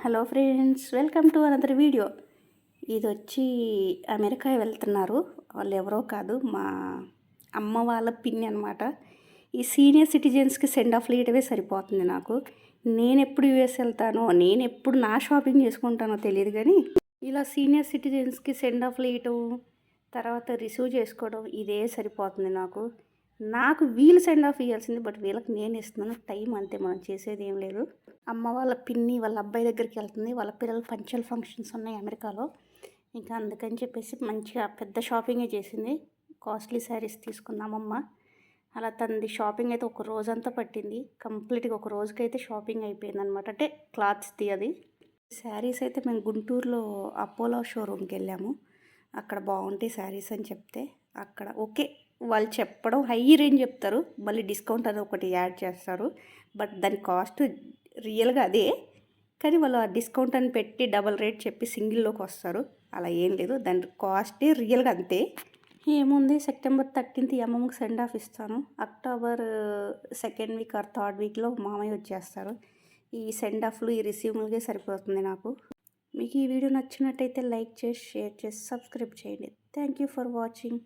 Hello friends welcome to another video ఇది వచ్చి America వెళ్తున్నారు. వాళ్ళు ఎవరో కాదు మా అమ్మ వాళ్ళ పిన్ని అనమాట ఈ సీనియర్ సిటిజన్స్కి సెండ్ ఆఫ్ ఇయటమే సరిపోతుంది నాకు. నేను ఎప్పుడు యూఎస్ వెళ్తానో నేను ఎప్పుడు నా షాపింగ్ చేసుకుంటానో తెలియదు కానీ ఇలా సీనియర్ సిటిజన్స్కి సెండ్ ఆఫ్ లీయటం తర్వాత రిసీవ్ చేసుకోవడం ఇదే సరిపోతుంది నాకు. నాకు వీళ్ళు సెండ్ ఆఫ్ ఇవ్వాల్సింది బట్ వీళ్ళకి నేను ఇస్తున్నాను. టైం అంతే మనం చేసేది ఏం లేదు. అమ్మ వాళ్ళ పిన్ని వాళ్ళ అబ్బాయి దగ్గరికి వెళ్తుంది. వాళ్ళ పిల్లలు పంచల్ ఫంక్షన్స్ ఉన్నాయి అమెరికాలో. ఇంకా అందుకని చెప్పేసి మంచిగా పెద్ద షాపింగే చేసింది. కాస్ట్లీ శారీస్ తీసుకున్నామమ్మ అలా తనది షాపింగ్ అయితే ఒక రోజంతా పట్టింది. కంప్లీట్గా ఒక రోజుకైతే షాపింగ్ అయిపోయింది అనమాట అంటే క్లాత్స్ది అది. శారీస్ అయితే మేము గుంటూరులో అపోలో షోరూమ్కి వెళ్ళాము. అక్కడ బాగుంటాయి శారీస్ అని చెప్తే. అక్కడ ఓకే. వాళ్ళు చెప్పడం హై రేంజ్ చెప్తారు మళ్ళీ డిస్కౌంట్ అనేది ఒకటి యాడ్ చేస్తారు. బట్ దాని కాస్ట్ రియల్గా అదే. కానీ వాళ్ళు ఆ డిస్కౌంట్ అని పెట్టి డబల్ రేట్ చెప్పి సింగిల్లోకి వస్తారు. అలా ఏం లేదు. దాని కాస్టే రియల్గా అంతే. ఏముంది? సెప్టెంబర్ థర్టీన్త్ అమ్మమ్మకి సెండ్ ఆఫ్ ఇస్తాను. October uh, second week or third వీక్లో మామయ్య వచ్చేస్తారు. ఈ సెండ్ ఆఫ్లు ఈ రిసీవ్లకే సరిపోతుంది నాకు. మీకు ఈ వీడియో నచ్చినట్టయితే లైక్ చేసి షేర్ చేసి సబ్స్క్రైబ్ చేయండి. Thank you for watching.